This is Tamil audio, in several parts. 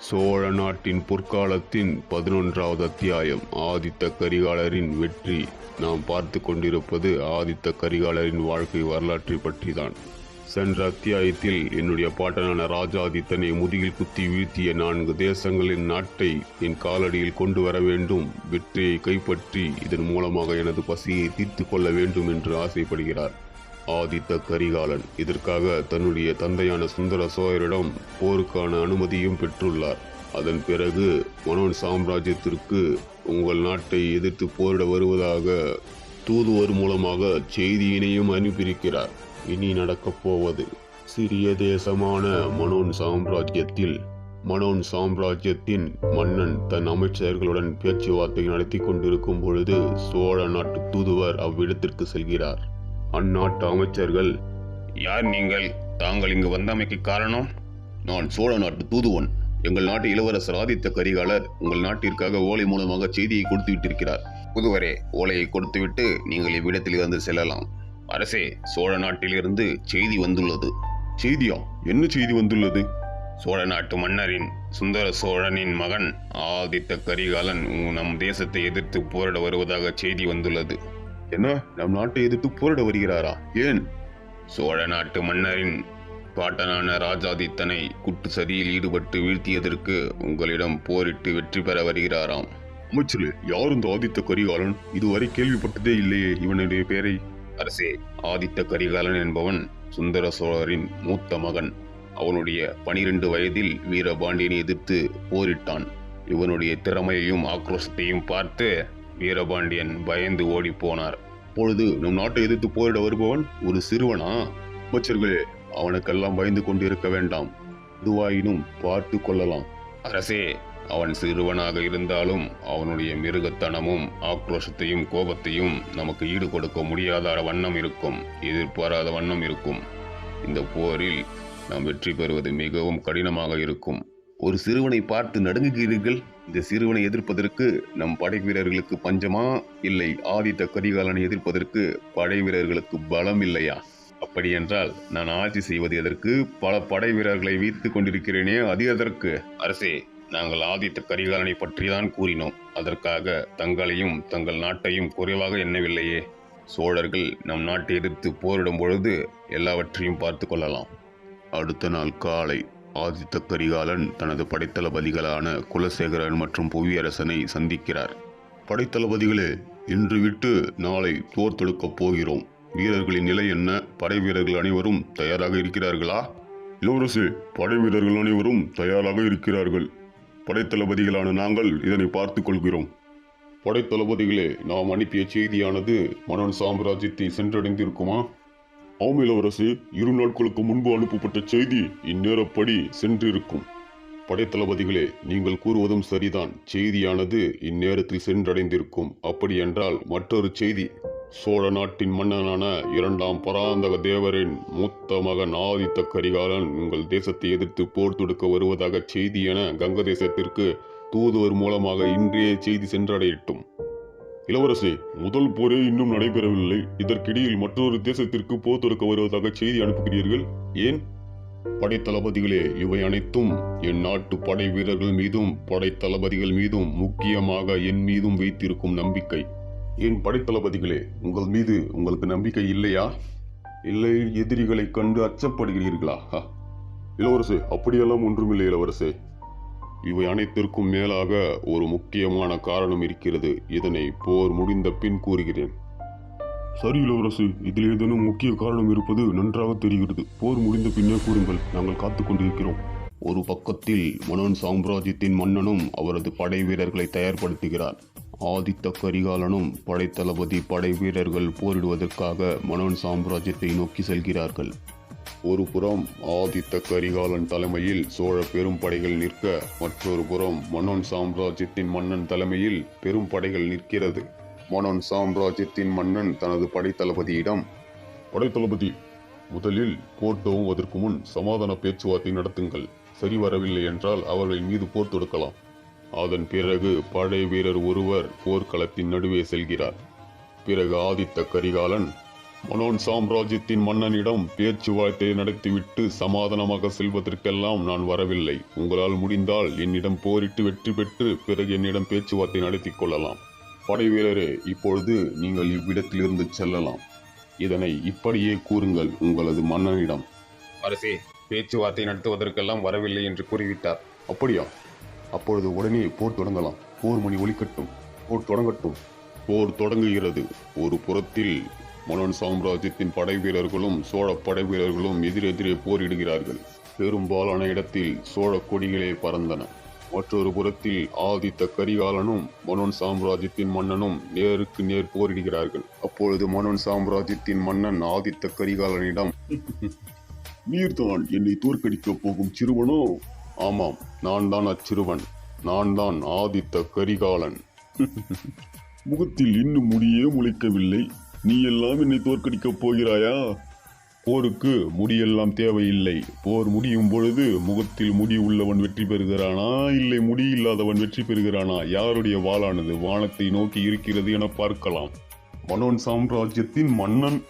சோழ நாட்டின் பொற்காலத்தின் பதினொன்றாவது அத்தியாயம். ஆதித்த கரிகாலரின் வெற்றி. நாம் பார்த்து கொண்டிருப்பது ஆதித்த கரிகாலரின் வாழ்க்கை வரலாற்றை பற்றிதான். சென்ற அத்தியாயத்தில் என்னுடைய பாட்டனான ராஜாதித்தனை முதுகில் குத்தி வீழ்த்திய நான்கு தேசங்களின் நாட்டை என் காலடியில் கொண்டு வர வேண்டும் வெற்றியை கைப்பற்றி இதன் மூலமாக எனது பசியை தீர்த்து கொள்ள வேண்டும் என்று ஆசைப்படுகிறார். ஆதித்த கரிகாலன். இதற்காக தன்னுடைய தந்தையான சுந்தர சோழரிடம் போருக்கான அனுமதியும் பெற்றுள்ளார். அதன் பிறகு மனோன் சாம்ராஜ்யத்திற்கு உங்கள் நாட்டை எதிர்த்து போரிட வருவதாக தூதுவர் மூலமாக செய்தியினையும் அனுப்பியிருக்கிறார். இனி நடக்கப் போவது சிறிய தேசமான மனோன் சாம்ராஜ்யத்தில். மனோன் சாம்ராஜ்யத்தின் மன்னன் தன் அமைச்சர்களுடன் பேச்சுவார்த்தை நடத்தி கொண்டிருக்கும் பொழுது சோழ நாட்டு தூதுவர் அவ்விடத்திற்கு செல்கிறார். அந்நாட்டு அமைச்சர்கள். யார் நீங்கள்? தாங்கள் இங்கு வந்தமைக்கு காரணம்? நான் சோழ நாட்டு தூதுவன். எங்கள் நாட்டு இளவரசர் ஆதித்த கரிகாலர் உங்கள் நாட்டிற்காக ஓலை மூலமாக செய்தியை கொடுத்து விட்டிருக்கிறார். புதுவரே ஓலையை கொடுத்துவிட்டு நீங்கள் இவ்விடத்தில் இருந்து செல்லலாம். அரசே சோழ நாட்டிலிருந்து செய்தி வந்துள்ளது. செய்தியா? என்ன செய்தி வந்துள்ளது? சோழ நாட்டு மன்னரின் சுந்தர சோழனின் மகன் ஆதித்த கரிகாலன் நம் தேசத்தை எதிர்த்து போரிட வருவதாக செய்தி வந்துள்ளது. என்ன? நம் நாட்டை எதிர்த்து போரிட வருகிறாரா? ஏன்? சோழ நாட்டு மன்னரின் பாட்டனான ராஜாதித்தனை குட்டு சதியில் ஈடுபட்டு வீழ்த்தியதற்கு உங்களிடம் போரிட்டு வெற்றி பெற வருகிறாராம். அமைச்சரே யார் இந்த ஆதித்த கரிகாலன்? இதுவரை கேள்விப்பட்டதே இல்லையே இவனுடைய பெயரை அரசே ஆதித்த கரிகாலன் என்பவன் சுந்தர சோழரின் மூத்த மகன். அவனுடைய பனிரெண்டு வயதில் வீரபாண்டியனை எதிர்த்து போரிட்டான். இவனுடைய திறமையையும் ஆக்ரோஷத்தையும் பார்த்து வீரபாண்டியன் பயந்து ஓடிப் போனார். பொழுது நம் நாட்டை எதிர்த்து போரிட வருபவன் ஒரு சிறுவனா? அமைச்சர்களே அவனுக்கெல்லாம் பயந்து கொண்டிருக்க வேண்டாம். இதுவாயினும் பார்த்து கொள்ளலாம். அரசே அவன் சிறுவனாக இருந்தாலும் அவனுடைய மிருகத்தனமும் ஆக்ரோஷத்தையும் கோபத்தையும் நமக்கு ஈடு கொடுக்க முடியாத வண்ணம் இருக்கும். எதிர்பாராத வண்ணம் இருக்கும். இந்த போரில் நாம் வெற்றி பெறுவது மிகவும் கடினமாக இருக்கும். ஒரு சிறுவனை பார்த்து நடுங்குகிறீர்கள்? இந்த சிறுவனை எதிர்ப்பதற்கு நம் படை வீரர்களுக்கு பஞ்சமா? இல்லை ஆதித்த கரிகாலனை எதிர்ப்பதற்கு படை வீரர்களுக்கு பலம் இல்லையா? அப்படியென்றால் நான் ஆட்சி செய்வது எதற்கு? பல படை வீரர்களை வைத்துக் கொண்டிருக்கிறேனே அது எதற்கு? அரசே நாங்கள் ஆதித்த கரிகாலனை பற்றி தான் கூறினோம். அதற்காக தங்களையும் தங்கள் நாட்டையும் குறைவாக எண்ணவில்லையே. சோழர்கள் நம் நாட்டை எதிர்த்து போரிடும் பொழுது எல்லாவற்றையும் பார்த்து கொள்ளலாம். அடுத்த நாள் காலை ஆதித்த கரிகாலன் தனது படைத்தளபதிகளான குலசேகரன் மற்றும் புவியரசனை சந்திக்கிறார். படைத்தளபதிகளே இன்று விட்டு நாளை போர் தொடுக்கப் போகிறோம். வீரர்களின் நிலை என்ன? படை வீரர்கள் அனைவரும் தயாராக இருக்கிறார்களா? இளவரசு படை வீரர்கள் அனைவரும் தயாராக இருக்கிறார்கள். படைத்தளபதிகளான நாங்கள் இதனை பார்த்து கொள்கிறோம். படைத்தளபதிகளே நாம் அனுப்பிய செய்தியானது மனோன் சாம்ராஜ்யத்தை சென்றடைந்திருக்குமா? ஆம் இளவரசு இரு நாட்களுக்கு முன்பு அனுப்பப்பட்ட செய்தி இந்நேரப்படி சென்றிருக்கும். படைத்தளபதிகளே நீங்கள் கூறுவதும் சரிதான். செய்தியானது இந்நேரத்தில் சென்றடைந்திருக்கும். அப்படியென்றால் மற்றொரு செய்தி. சோழ நாட்டின் மன்னனான இரண்டாம் பராந்தக தேவரின் மூத்த மகன் ஆதித்த கரிகாலன் உங்கள் தேசத்தை எதிர்த்து போர் தொடுக்க வருவதாக செய்தி என கங்க தேசத்திற்கு தூதுவர் மூலமாக இன்றைய செய்தி சென்றடையட்டும். இளவரசே முதல் போரே இன்னும் நடைபெறவில்லை. இதற்கிடையில் மற்றொரு தேசத்திற்கு போர் தொடுக்க வருவதாக செய்தி அனுப்புகிறீர்கள். ஏன்? படைத்தளபதிகளே இவை அனைத்தும் என் நாட்டு படை வீரர்கள் மீதும் படைத்தளபதிகள் மீதும் முக்கியமாக என் மீதும் வைத்திருக்கும் நம்பிக்கை. என் படைத்தளபதிகளே உங்கள் மீது உங்களுக்கு நம்பிக்கை இல்லையா? இல்லை எதிரிகளை கண்டு அச்சப்படுகிறீர்களா? இளவரசே அப்படியெல்லாம் ஒன்றுமில்லை இளவரசே. இவை அனைத்திற்கும் மேலாக ஒரு முக்கியமான காரணம் இருக்கிறது. இதனை போர் முடிந்த பின் கூறுகிறேன். சரி இளவரசு இதில் ஏதேனும் முக்கிய காரணம் இருப்பது நன்றாக தெரிகிறது. போர் முடிந்த பின்னே கூறுங்கள். நாங்கள் காத்துக் கொண்டிருக்கிறோம். ஒரு பக்கத்தில் மனோன் சாம்ராஜ்யத்தின் மன்னனும் அவரது படை வீரர்களை தயார்படுத்துகிறார். ஆதித்த கரிகாலனும் படைத்தளபதி படை வீரர்கள் போரிடுவதற்காக மனோன் சாம்ராஜ்யத்தை நோக்கி செல்கிறார்கள். ஒரு புறம் ஆதித்த கரிகாலன் தலைமையில் சோழ பெரும் படைகள் நிற்க மற்றொரு புறம் மன்னன் சாம்ராஜ்யத்தின் மன்னன் தலைமையில் பெரும் படைகள் நிற்கிறது. மன்னன் சாம்ராஜ்யத்தின் மன்னன் தனது படைத்தளபதியிடம் படைத்தளபதி முதலில் போர் துவங்குவதற்கு முன் சமாதான பேச்சுவார்த்தை நடத்துங்கள். சரி வரவில்லை என்றால் அவர்கள் மீது போர் தொடுக்கலாம். அதன் பிறகு படை வீரர் ஒருவர் போர்க்களத்தின் நடுவே செல்கிறார். பிறகு ஆதித்த கரிகாலன் மனோன் சாம்ராஜ்யத்தின் மன்னனிடம் பேச்சுவார்த்தை நடத்திவிட்டு சமாதானமாக செல்வதற்கெல்லாம் நான் வரவில்லை. உங்களால் முடிந்தால் என்னிடம் போரிட்டு வெற்றி பெற்று பிறகு என்னிடம் பேச்சுவார்த்தை நடத்தி கொள்ளலாம். படை வீரரே இப்பொழுது நீங்கள் இவ்விடத்திலிருந்து செல்லலாம். இதனை இப்படியே கூறுங்கள் உங்களது மன்னனிடம். அரசே பேச்சுவார்த்தை நடத்துவதற்கெல்லாம் வரவில்லை என்று கூறிவிட்டார். அப்படியா? அப்பொழுது உடனே போர் தொடங்கலாம். போர் மணி ஒலிக்கட்டும். போர் தொடங்கட்டும். போர் தொடங்குகிறது. ஒரு புறத்தில் மனோன் சாம்ராஜ்யத்தின் படை வீரர்களும் சோழ படை வீரர்களும் எதிரெதிரே போரிடுகிறார்கள். பெரும்பாலான இடத்தில் சோழ கொடிகளே பறந்தன. மற்றொரு புறத்தில் ஆதித்த கரிகாலனும் மனோன் சாம்ராஜ்யத்தின் மன்னனும் நேருக்கு நேர் போரிடுகிறார்கள். அப்பொழுது மனோன் சாம்ராஜ்யத்தின் மன்னன் ஆதித்த கரிகாலனிடம் நீர்தான் என்னை தோற்கடிக்கப் போகும் சிறுவனோ? ஆமாம் நான் தான் அச்சிறுவன். நான் தான் ஆதித்த கரிகாலன். முகத்தில் இன்னும் முடியே முளைக்கவில்லை. நீ எல்லாம் என்னை தோற்கடிக்கப் போகிறாயா? போருக்கு முடியெல்லாம் தேவையில்லை. போர் முடியும் பொழுது முகத்தில் முடி உள்ளவன் வெற்றி பெறுகிறானா? இல்லை முடி இல்லாதவன் வெற்றி பெறுகிறானா? யாருடைய வாளானது? வானத்தை நோக்கி இருக்கிறது என பார்க்கலாம். மனோன் சாம்ராஜ்யத்தின் மன்னன்.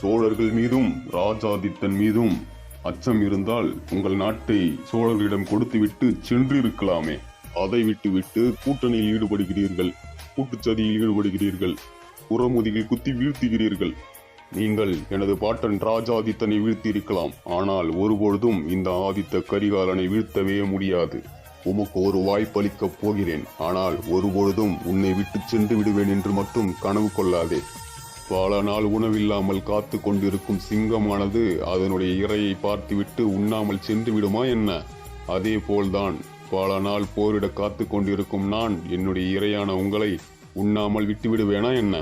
சோழர்கள் மீதும் ராஜாதித்தன் மீதும் அச்சம் இருந்தால் உங்கள் நாட்டை சோழர்களிடம் கொடுத்துவிட்டு சென்றிருக்கலாமே. அதை விட்டுவிட்டு கூட்டணியில் ஈடுபடுகிறீர்கள். கூட்டுச்சதியில் ஈடுபடுகிறீர்கள். புறமுதுகில் குத்தி வீழ்த்துகிறீர்கள். நீங்கள் எனது பாட்டன் ராஜாதித்தனை வீழ்த்தியிருக்கலாம். ஆனால் ஒருபொழுதும் இந்த ஆதித்த கரிகாலனை வீழ்த்தவே முடியாது. உமக்கு ஒரு வாய்ப்பளிக்கப் போகிறேன். ஆனால் ஒருபொழுதும் உன்னை விட்டு சென்று விடுவேன் என்று மட்டும் கனவு கொள்ளாதே. பல நாள் உணவில்லாமல் காத்து கொண்டிருக்கும் சிங்கமானது அதனுடைய இரையை பார்த்துவிட்டு உண்ணாமல் சென்று விடுமா என்ன? அதே போல்தான் பல நாள் போரிட காத்து கொண்டிருக்கும் நான் என்னுடைய இரையான உங்களை உண்ணாமல் விட்டு விடுவேனா என்ன?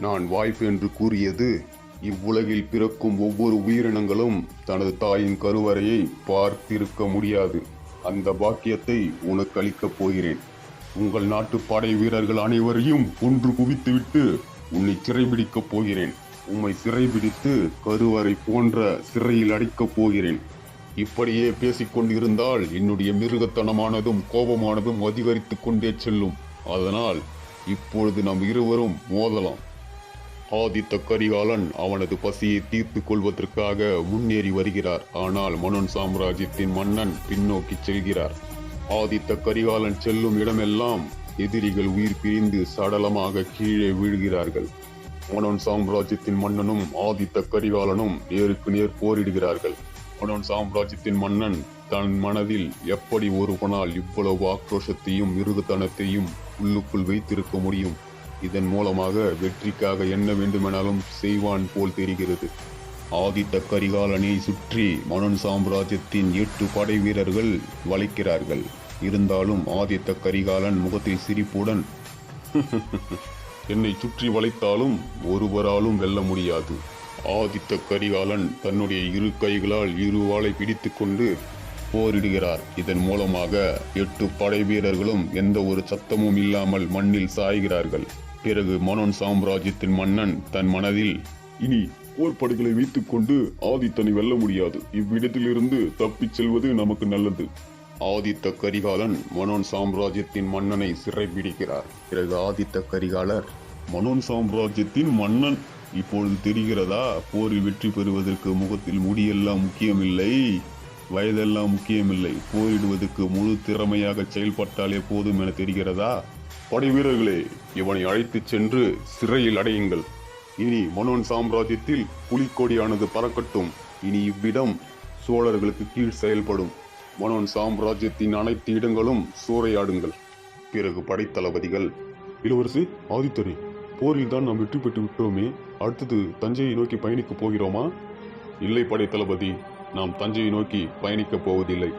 நான் வாய்ப்பு என்று கூறியது இவ்வுலகில் பிறக்கும் ஒவ்வொரு உயிரினங்களும் தனது தாயின் கருவறையை பார்த்திருக்க முடியாது. அந்த பாக்கியத்தை உனக்கு அளிக்கப் போகிறேன். உங்கள் நாட்டு படை வீரர்கள் அனைவரையும் ஒன்று குவித்துவிட்டு உன்னை சிறைபிடிக்கப் போகிறேன். உம்மை சிறைபிடித்து கருவறை போன்ற சிறையில் அடைக்கப் போகிறேன். இப்படியே பேசிக்கொண்டிருந்தால் என்னுடைய மிருகத்தனமானதும் கோபமானதும் அதிகரித்துக் கொண்டே செல்லும். அதனால் இப்பொழுது நாம் இருவரும் மோதலாம். ஆதித்த கரிகாலன் அவனது பசியை தீர்த்து கொள்வதற்காக முன்னேறி வருகிறார். ஆனால் மனோன் சாம்ராஜ்யத்தின் மன்னன் பின்னோக்கி செல்கிறார். ஆதித்த கரிகாலன் செல்லும் இடமெல்லாம் எதிரிகள் உயிர் பிரிந்து சடலமாக கீழே வீழ்கிறார்கள். மனோன் சாம்ராஜ்யத்தின் மன்னனும் ஆதித்த கரிகாலனும் நேருக்கு நேர் போரிடுகிறார்கள். மனோன் சாம்ராஜ்யத்தின் மன்னன் தன் மனதில் எப்படி ஒருவனால் இவ்வளவு ஆக்ரோஷத்தையும் மிருகத்தனத்தையும் உள்ளுக்குள் வைத்திருக்க முடியும்? இதன் மூலமாக வெற்றிக்காக என்ன வேண்டுமெனாலும் செய்வான் போல் தெரிகிறது. ஆதித்த கரிகாலனை சுற்றி மனன் சாம்ராஜ்யத்தின் எட்டு படை வீரர்கள் வளைக்கிறார்கள். இருந்தாலும் ஆதித்த கரிகாலன் முகத்தில் சிரிப்புடன் என்னை சுற்றி வளைத்தாலும் ஒருவராலும் வெல்ல முடியாது. ஆதித்த கரிகாலன் தன்னுடைய இரு கைகளால் இரு வாளை பிடித்துக்கொண்டு போரிடுகிறார். இதன் மூலமாக எட்டு படை வீரர்களும் எந்த ஒரு சத்தமும் இல்லாமல் மண்ணில் சாய்கிறார்கள். பிறகு மனோன் சாம்ராஜ்யத்தின் மன்னன் தன் மனதில் இனி போர்ப்படைகளை வைத்துக்கொண்டு ஆதித்தனை வெல்ல முடியாது. இவ்விடத்திலிருந்து தப்பிச் செல்வது நமக்கு நல்லது. ஆதித்த கரிகாலன் மனோன் சாம்ராஜ்யத்தின் மன்னனை சிறைபிடிக்கிறார். பிறகு ஆதித்த கரிகாலர் மனோன் சாம்ராஜ்யத்தின் மன்னன்? இப்பொழுது தெரிகிறதா? போரில் வெற்றி பெறுவதற்கு முகத்தில் முடியெல்லாம் முக்கியமில்லை. வயதெல்லாம் முக்கியமில்லை. போரிடுவதற்கு முழு திறமையாக செயல்பட்டாலே போதும் என தெரிகிறதா? படை வீரர்களே இவனை அழைத்துச் சென்று சிறையில் அடையுங்கள். இனி மனோன் சாம்ராஜ்யத்தில் புலிக்கொடியானது பறக்கட்டும். இனி இவ்விடம் சோழர்களுக்கு கீழ் செயல்படும். மனோன் சாம்ராஜ்யத்தின் அனைத்து இடங்களும் சூறையாடுங்கள். பிறகு படைத்தளபதிகள் இளவரசி ஆதித்தரே போரில் தான் நாம் வெற்றி பெற்று விட்டோமே அடுத்தது தஞ்சையை நோக்கி பயணிக்கப் போகிறோமா? இல்லை படைத்தளபதி நாம் தஞ்சையை நோக்கி பயணிக்கப் போவதில்லை.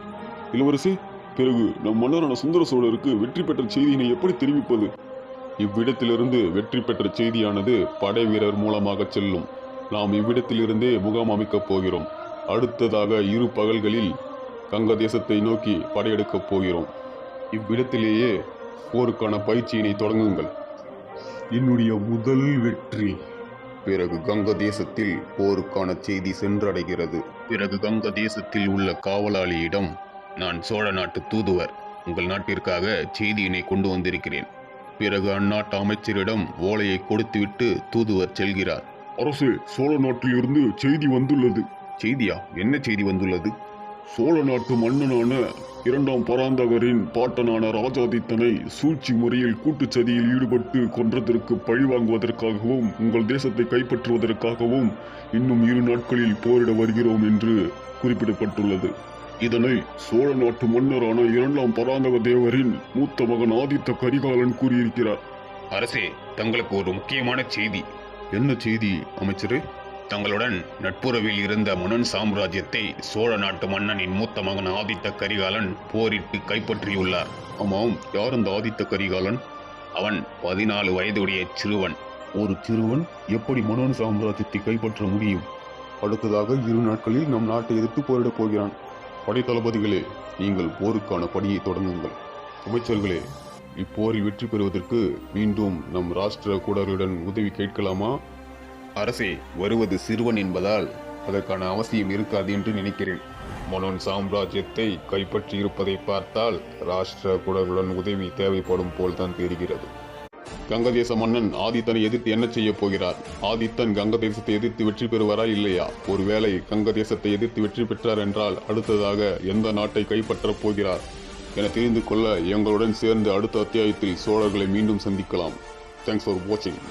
இளவரசி பிறகு நம் மன்னரான சுந்தர சோழருக்கு வெற்றி பெற்ற செய்தியினை எப்படி தெரிவிப்பது? இவ்விடத்திலிருந்து வெற்றி பெற்ற செய்தியானது படை வீரர் மூலமாக செல்லும். நாம் இவ்விடத்திலிருந்தே முகாம் அமைக்கப் போகிறோம். அடுத்ததாக இரு பகல்களில் கங்க தேசத்தை நோக்கி படையெடுக்கப் போகிறோம். இவ்விடத்திலேயே போருக்கான பயிற்சியினை தொடங்குங்கள். என்னுடைய முதல் வெற்றி. பிறகு கங்க தேசத்தில் போருக்கான செய்தி சென்றடைகிறது. பிறகு கங்க தேசத்தில் உள்ள காவலாளியிடம் நான் சோழ நாட்டு தூதுவர். உங்கள் நாட்டிற்காக செய்தியினை கொண்டு வந்திருக்கிறேன். பிறகு அந்நாட்டு அமைச்சரிடம் ஓலையை கொடுத்துவிட்டு தூதுவர் செல்கிறார். அரசே சோழ நாட்டில் இருந்து செய்தி வந்துள்ளது. செய்தியா? என்ன செய்தி வந்துள்ளது? சோழ நாட்டு மன்னனான இரண்டாம் பராந்தகரின் பாட்டனான ராஜாதித்தனை சூழ்ச்சி முறையில் கூட்டுச்சதியில் ஈடுபட்டு கொன்றதற்கு பழிவாங்குவதற்காகவும் உங்கள் தேசத்தை கைப்பற்றுவதற்காகவும் இன்னும் இரு நாட்களில் போரிட வருகிறோம் என்று குறிப்பிடப்பட்டுள்ளது. இதனை சோழ நாட்டு மன்னரான இரண்டாம் பராந்தக தேவரின் மூத்த மகன் ஆதித்த கரிகாலன் கூறியிருக்கிறார். அரசே தங்களுக்கு ஒரு முக்கியமான செய்தி. என்ன செய்தி அமைச்சரே? தங்களுடன் நட்புறவில் இருந்த மன்னன் சாம்ராஜ்யத்தை சோழ நாட்டு மன்னனின் மூத்த மகன் ஆதித்த கரிகாலன் போரிட்டு கைப்பற்றியுள்ளார். ஆமாம் யார் அந்த ஆதித்த கரிகாலன்? அவன் பதினாலு வயதுடைய சிறுவன். ஒரு சிறுவன்? எப்படி மனோன் சாம்ராஜ்யத்தை கைப்பற்ற முடியும்? அடுத்ததாக இரு நாட்களில் நம் நாட்டை எதிர்த்து போரிடப் போகிறான். படைத்தளபதிகளே நீங்கள் போருக்கான பணியை தொடங்குங்கள். அமைச்சர்களே இப்போரில் வெற்றி பெறுவதற்கு மீண்டும் நம் ராஷ்டிர கூடருடன் உதவி கேட்கலாமா? அரசே வருவது சிறுவன் என்பதால் அதற்கான அவசியம் இருக்காது என்று நினைக்கிறேன். மனோன் சாம்ராஜ்யத்தை கைப்பற்றி இருப்பதை பார்த்தால் ராஷ்டிர குடருடன் உதவி தேவைப்படும் போல்தான் தெரிகிறது. கங்கதேச மன்னன் ஆதித்தனை எதிர்த்து என்ன செய்ய போகிறார்? ஆதித்தன் கங்க தேசத்தை எதிர்த்து வெற்றி பெறுவாரா இல்லையா? ஒருவேளை கங்க தேசத்தை எதிர்த்து வெற்றி பெற்றார் என்றால் அடுத்ததாக எந்த நாட்டை கைப்பற்றப் போகிறார்? என தெரிந்து கொள்ள எங்களுடன் சேர்ந்து அடுத்த அத்தியாயத்தில் சோழர்களை மீண்டும் சந்திக்கலாம். தேங்க்ஸ் ஃபார் வாட்சிங்